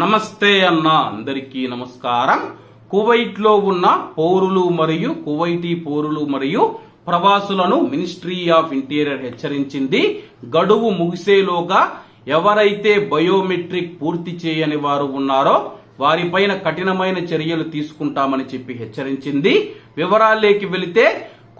నమస్తే అన్న అందరికీ నమస్కారం. కువైట్లో ఉన్న పౌరులు మరియు కువైటీ పౌరులు మరియు ప్రవాసులను మినిస్ట్రీ ఆఫ్ ఇంటీరియర్ హెచ్చరించింది. గడువు ముగిసేలోగా ఎవరైతే బయోమెట్రిక్ పూర్తి చేయని వారు ఉన్నారో వారిపైన కఠినమైన చర్యలు తీసుకుంటామని చెప్పి హెచ్చరించింది. వివరాల్లోకి వెళితే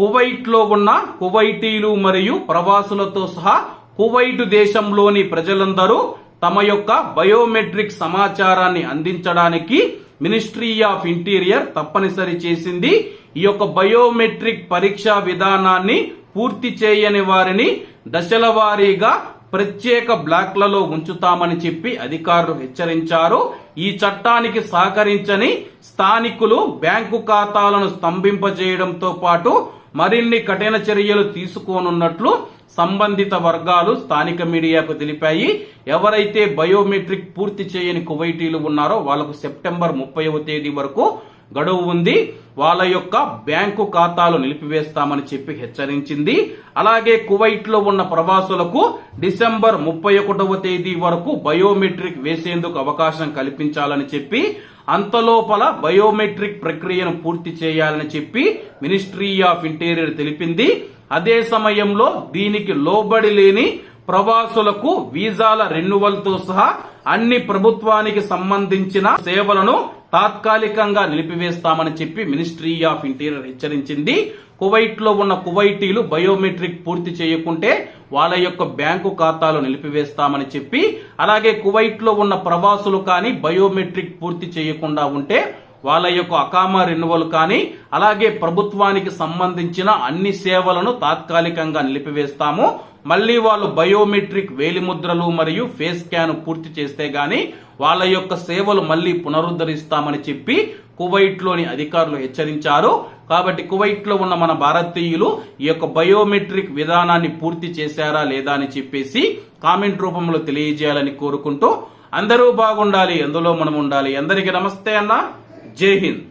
కువైట్లో ఉన్న కువైటీలు మరియు ప్రవాసులతో సహా కువైట్ దేశంలోని ప్రజలందరూ తమ యొక్క బయోమెట్రిక్ సమాచారాన్ని అందించడానికి మినిస్ట్రీ ఆఫ్ ఇంటీరియర్ తప్పనిసరి చేసింది. ఈ యొక్క బయోమెట్రిక్ పరీక్షా విధానాన్ని పూర్తి చేయని వారిని దశల వారీగా ప్రత్యేక బ్లాక్లలో ఉంచుతామని చెప్పి అధికారులు హెచ్చరించారు. ఈ చట్టానికి సహకరించని స్థానికులు బ్యాంకు ఖాతాలను స్తంభింపజేయడంతో పాటు మరిన్ని కఠిన చర్యలు తీసుకోనున్నట్లు సంబంధిత వర్గాలు స్థానిక మీడియాకు తెలిపాయి. ఎవరైతే బయోమెట్రిక్ పూర్తి చేయని కువైటీలు ఉన్నారో వాళ్ళకు సెప్టెంబర్ ముప్పైవ తేదీ వరకు గడువు ఉంది. వాళ్ళ యొక్క బ్యాంకు ఖాతాలు నిలిపివేస్తామని చెప్పి హెచ్చరించింది. అలాగే కువైట్లో ఉన్న ప్రవాసులకు డిసెంబర్ ముప్పై ఒకటవ తేదీ వరకు బయోమెట్రిక్ వేసేందుకు అవకాశం కల్పించాలని చెప్పి అంతలోపల బయోమెట్రిక్ ప్రక్రియను పూర్తి చేయాలని చెప్పి మినిస్ట్రీ ఆఫ్ ఇంటీరియర్ తెలిపింది. అదే సమయంలో దీనికి లోబడి లేని ప్రవాసులకు వీసాల రెన్యువల్తో సహా అన్ని ప్రభుత్వానికి సంబంధించిన సేవలను తాత్కాలికంగా నిలిపివేస్తామని చెప్పి మినిస్ట్రీ ఆఫ్ ఇంటీరియర్ హెచ్చరించింది. కువైట్లో ఉన్న కువైటీలు బయోమెట్రిక్ పూర్తి చేయకుంటే వాళ్ళ యొక్క బ్యాంకు ఖాతాలు నిలిపివేస్తామని చెప్పి అలాగే కువైట్లో ఉన్న ప్రవాసులు కానీ బయోమెట్రిక్ పూర్తి చేయకుండా ఉంటే వాళ్ళ యొక్క అకామా రెన్యువల్ కానీ అలాగే ప్రభుత్వానికి సంబంధించిన అన్ని సేవలను తాత్కాలికంగా నిలిపివేస్తాము. మళ్ళీ వాళ్ళు బయోమెట్రిక్ వేలిముద్రలు మరియు ఫేస్ స్కాన్ పూర్తి చేస్తే గాని వాళ్ళ యొక్క సేవలు మళ్ళీ పునరుద్ధరిస్తామని చెప్పి కువైట్లోని అధికారులు హెచ్చరించారు. కాబట్టి కువైట్లో ఉన్న మన భారతీయులు ఈ యొక్క బయోమెట్రిక్ విధానాన్ని పూర్తి చేశారా లేదా అని చెప్పేసి కామెంట్ రూపంలో తెలియజేయాలని కోరుకుంటూ అందరూ బాగుండాలి అందులో మనం ఉండాలి అందరికీ నమస్తే అన్న. జై హింద్.